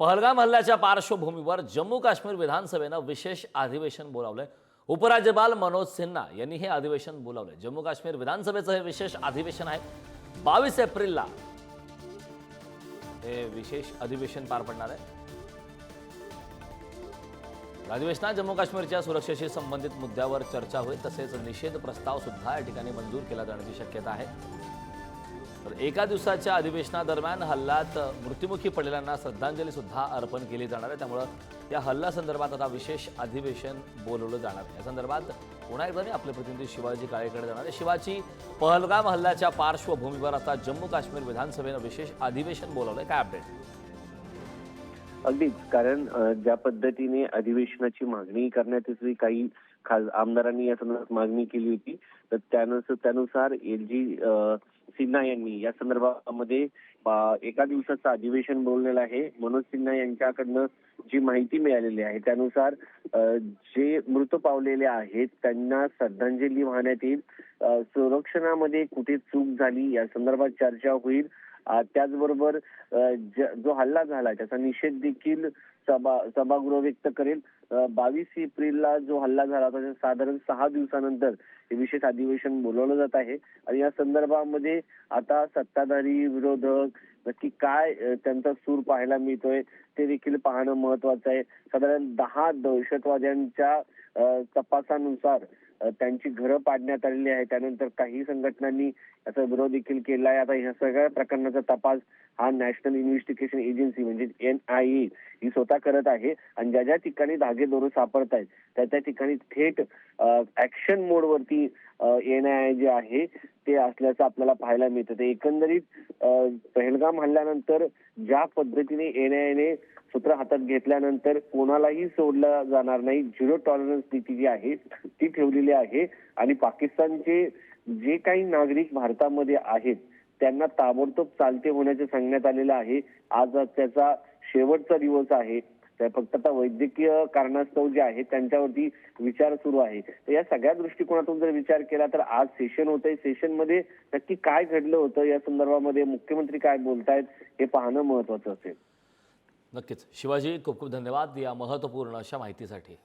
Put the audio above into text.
पहलगाम हल्ल्याच्या पार्श्वभूमीवर जम्मू काश्मीर विधानसभेनं विशेष अधिवेशन बोलावलंय. उपराज्यपाल मनोज सिन्हा यांनी हे अधिवेशन बोलावलंय. जम्मू काश्मीर विधानसभेचं हे विशेष अधिवेशन आहे. बावीस एप्रिलला हे विशेष अधिवेशन पार पडणार आहे. अधिवेशनात जम्मू काश्मीरच्या सुरक्षेशी संबंधित मुद्द्यावर चर्चा होईल. तसेच निषेध प्रस्ताव सुद्धा या ठिकाणी मंजूर केला जाण्याची शक्यता आहे. तर एका दिवसाच्या अधिवेशनादरम्यान हल्ल्यात मृत्युमुखी पडलेल्यांना श्रद्धांजली सुद्धा अर्पण केली जाणार आहे. त्यामुळं या हल्ला संदर्भात आता विशेष अधिवेशन बोलवलं जाणार आहे. या संदर्भात पुन्हा एकदा मी आपले प्रतिनिधी शिवाजी काळेकडे जाणार आहे. शिवाजी पहलगाम हल्ल्याच्या पार्श्वभूमीवर आता जम्मू काश्मीर विधानसभेनं विशेष अधिवेशन बोलवलंय. काय अपडेट अगदीच कारण ज्या पद्धतीने अधिवेशनाची मागणी करण्यात येते काही खास आमदारांनी या संदर्भात मागणी केली होती तर त्यानुसार त्यानुसार एल जी सिन्हा यांनी या संदर्भामध्ये एका दिवसाचं अधिवेशन बोललेलं आहे. मनोज सिन्हा यांच्याकडनं जी माहिती मिळालेली आहे त्यानुसार जे मृत पावलेले आहेत त्यांना श्रद्धांजली वाहण्यात येईल. संरक्षणामध्ये कुठे चूक झाली या संदर्भात चर्चा होईल. त्याचबरोबर जो हल्ला झाला त्याचा निषेध देखील सभा सभागृह व्यक्त करेल. बावीस एप्रिलला जो हल्ला झाला होता साधारण सहा दिवसानंतर हे विशेष अधिवेशन बोलवलं जात आहे. आणि या संदर्भामध्ये आता सत्ताधारी विरोधक नक्की काय त्यांचा सूर पाहायला मिळतोय? ते देखील पाहणं महत्वाचं आहे. साधारण दहा दहशतवाद्यांच्या तपासानुसार त्यांची घरं पाडण्यात आलेली आहे. त्यानंतर काही संघटनांनी याचा विरोध देखील केला आहे. आता ह्या सगळ्या प्रकरणाचा तपास हा नॅशनल इन्व्हेस्टिगेशन एजन्सी म्हणजे एन आय ए ही स्वतः करत आहे आणि ज्या ज्या ठिकाणी धागेदोरे सापडत आहेत त्या त्या ठिकाणी थेट ऍक्शन मोडवरती एन आय जे आहे ते असल्याचं आपल्याला पाहायला मिळतं. ते एकंदरीत पहलगाम हल्ल्यानंतर ज्या पद्धतीने एन आय ने सूत्र हातात घेतल्यानंतर कोणालाही सोडलं जाणार नाही. झिरो टॉलरन्स नीती जी आहे ती ठेवलेली आहे. आणि पाकिस्तानचे जे काही नागरिक भारतामध्ये आहेत त्यांना ताबडतोब चालते होण्याचे सांगण्यात आलेलं आहे. आज त्याचा शेवटचा दिवस आहे. फक्त आता वैद्यकीय कारणास्तव जे आहे त्यांच्यावरती विचार सुरू आहे. तर या सगळ्या दृष्टिकोनातून जर विचार केला तर आज सेशन होतंय. सेशनमध्ये नक्की काय घडलं होतं? या संदर्भामध्ये मुख्यमंत्री काय बोलतायत हे पाहणं महत्वाचं असेल. नक्कीच. शिवाजी खूप खूप धन्यवाद या महत्त्वपूर्ण अशा माहितीसाठी.